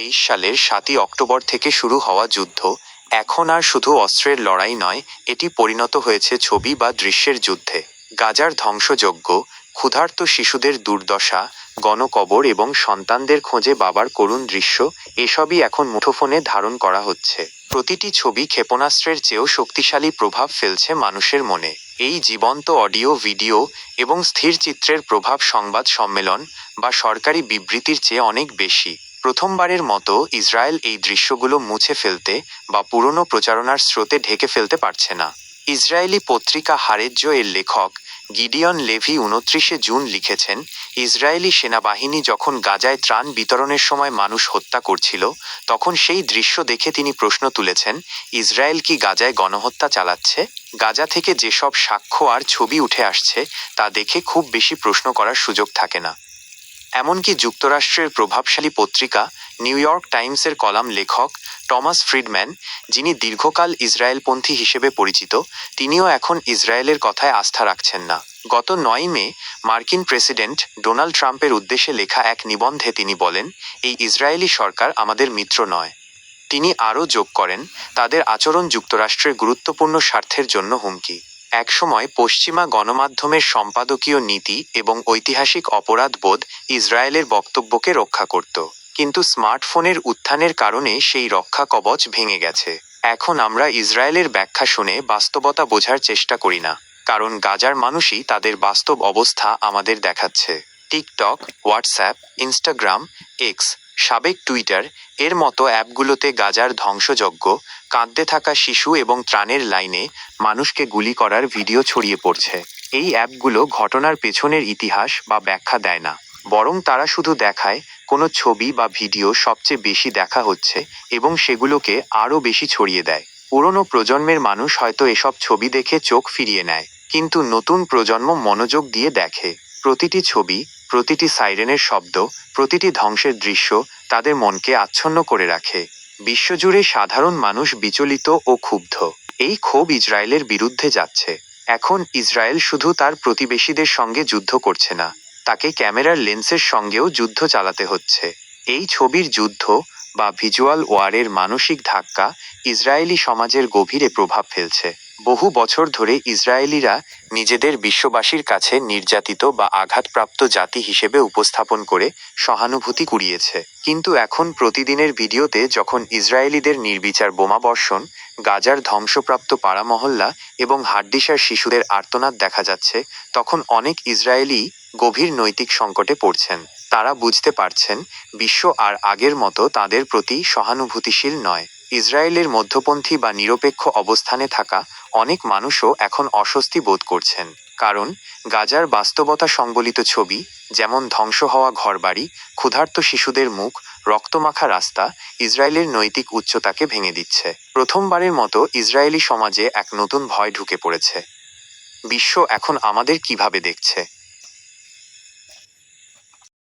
তেইশ সালের সাতই অক্টোবর থেকে শুরু হওয়া যুদ্ধ, এখন আর শুধু অস্ত্রের লড়াই নয়, এটি পরিণত হয়েছে ছবি বা দৃশ্যের যুদ্ধে। গাজার ধ্বংসযজ্ঞ, ক্ষুধার্ত শিশুদের দুর্দশা, গণকবর এবং সন্তানদের খোঁজে বাবার করুণ দৃশ্য, এসবই এখন মুঠোফোনে ধারণ করা হচ্ছে। প্রতিটি ছবি ক্ষেপণাস্ত্রের চেয়েও শক্তিশালী প্রভাব ফেলছে মানুষের মনে। এই জীবন্ত অডিও, ভিডিও এবং স্থির চিত্রের প্রভাব সংবাদ সম্মেলন বা সরকারি বিবৃতির চেয়ে অনেক বেশি। প্রথমবারের মতো ইসরায়েল এই দৃশ্যগুলো মুছে ফেলতে বা পুরনো প্রচারণার স্রোতে ঢেকে ফেলতে পারছে না। ইসরায়েলি পত্রিকা হারেজ্য এর লেখক গিডিয়ন লেভি উনত্রিশে জুন লিখেছেন, ইসরায়েলি সেনাবাহিনী যখন গাজায় ত্রাণ বিতরণের সময় মানুষ হত্যা করছিল, তখন সেই দৃশ্য দেখে তিনি প্রশ্ন তুলেছেন, ইসরায়েল কি গাজায় গণহত্যা চালাচ্ছে? গাজা থেকে যেসব সাক্ষ্য আর ছবি উঠে আসছে, তা দেখে খুব বেশি প্রশ্ন করার সুযোগ থাকে না। এমনকি যুক্তরাষ্ট্রের প্রভাবশালী পত্রিকা নিউ ইয়র্ক টাইমসের কলাম লেখক টমাস ফ্রিডম্যান, যিনি দীর্ঘকাল ইসরায়েলপন্থী হিসেবে পরিচিত, তিনিও এখন ইসরায়েলের কথায় আস্থা রাখছেন না। গত নয় মে মার্কিন প্রেসিডেন্ট ডোনাল্ড ট্রাম্পের উদ্দেশ্যে লেখা এক নিবন্ধে তিনি বলেন, এই ইসরায়েলি সরকার আমাদের মিত্র নয়। তিনি আরও যোগ করেন, তাদের আচরণ যুক্তরাষ্ট্রের গুরুত্বপূর্ণ স্বার্থের জন্য হুমকি। একসময় পশ্চিমা গণমাধ্যমের সম্পাদকীয় নীতি এবং ঐতিহাসিক অপরাধবোধ ইসরায়েলের বক্তব্যকে রক্ষা করত। কিন্তু স্মার্টফোনের উত্থানের কারণে সেই রক্ষা কবচ ভেঙে গেছে। এখন আমরা ইসরায়েলের ব্যাখ্যা শুনে বাস্তবতা বোঝার চেষ্টা করি না। কারণ গাজার মানুষই তাদের বাস্তব অবস্থা আমাদের দেখাচ্ছে। টিকটক, হোয়াটসঅ্যাপ, ইনস্টাগ্রাম, এক্স সাবেক টুইটার, এর মতো অ্যাপগুলোতে গাজার ধ্বংসযজ্ঞ, কাঁদতে থাকা শিশু এবং ত্রাণের লাইনে মানুষকে গুলি করার ভিডিও ছড়িয়ে পড়ছে। এই অ্যাপগুলো ঘটনার পেছনের ইতিহাস বা ব্যাখ্যা দেয় না। বরং তারা শুধু দেখায়, কোনো ছবি বা ভিডিও সবচেয়ে বেশি দেখা হচ্ছে এবং সেগুলোকে আরও বেশি ছড়িয়ে দেয়। পুরনো প্রজন্মের মানুষ হয়তো এসব ছবি দেখে চোখ ফিরিয়ে নেয়, কিন্তু নতুন প্রজন্ম মনোযোগ দিয়ে দেখে। প্রতিটি ছবি প্রতিটি সাইরেনের শব্দ, প্রতিটি ধ্বংসের দৃশ্য তাদের মনকে আচ্ছন্ন করে রাখে। বিশ্বজুড়ে সাধারণ মানুষ বিচলিত ও ক্ষুব্ধ। এই ক্ষোভ ইসরায়েলের বিরুদ্ধে যাচ্ছে। এখন ইসরায়েল শুধু তার প্রতিবেশীদের সঙ্গে যুদ্ধ করছে না, তাকে ক্যামেরার লেন্সের সঙ্গেও যুদ্ধ চালাতে হচ্ছে। এই ছবির যুদ্ধ বা ভিজুয়াল ওয়ারের মানসিক ধাক্কা ইসরায়েলি সমাজের গভীরে প্রভাব ফেলছে। বহু বছর ধরে ইসরায়েলিরা নিজেদের বিশ্ববাসীর কাছে নির্যাতিত বা আঘাতপ্রাপ্ত জাতি হিসেবে উপস্থাপন করে সহানুভূতি কুড়িয়েছে। কিন্তু এখন প্রতিদিনের ভিডিওতে যখন ইসরায়েলিদের নির্বিচার বোমাবর্ষণ গাজার ধ্বংসপ্রাপ্ত পাড়া মহল্লা এবং হাড্ডিসার শিশুদের আর্তনাদ দেখা যাচ্ছে, তখন অনেক ইসরায়েলি গভীর নৈতিক সংকটে পড়ছেন। তারা বুঝতে পারছেন, বিশ্ব আর আগের মতো তাদের প্রতি সহানুভূতিশীল নয়। ইসরায়েলের মধ্যপন্থী বা নিরপেক্ষ অবস্থানে থাকা অনেক মানুষও এখন অস্বস্তি বোধ করছেন, কারণ গাজার বাস্তবতা সংবলিত ছবি, যেমন ধ্বংস হওয়া ঘরবাড়ি, ক্ষুধার্ত শিশুদের মুখ, রক্তমাখা রাস্তা, ইসরায়েলের নৈতিক উচ্চতাকে ভেঙে দিচ্ছে। প্রথমবারের মতো ইসরায়েলি সমাজে এক নতুন ভয় ঢুকে পড়েছে। বিশ্ব এখন আমাদের কীভাবে দেখছে?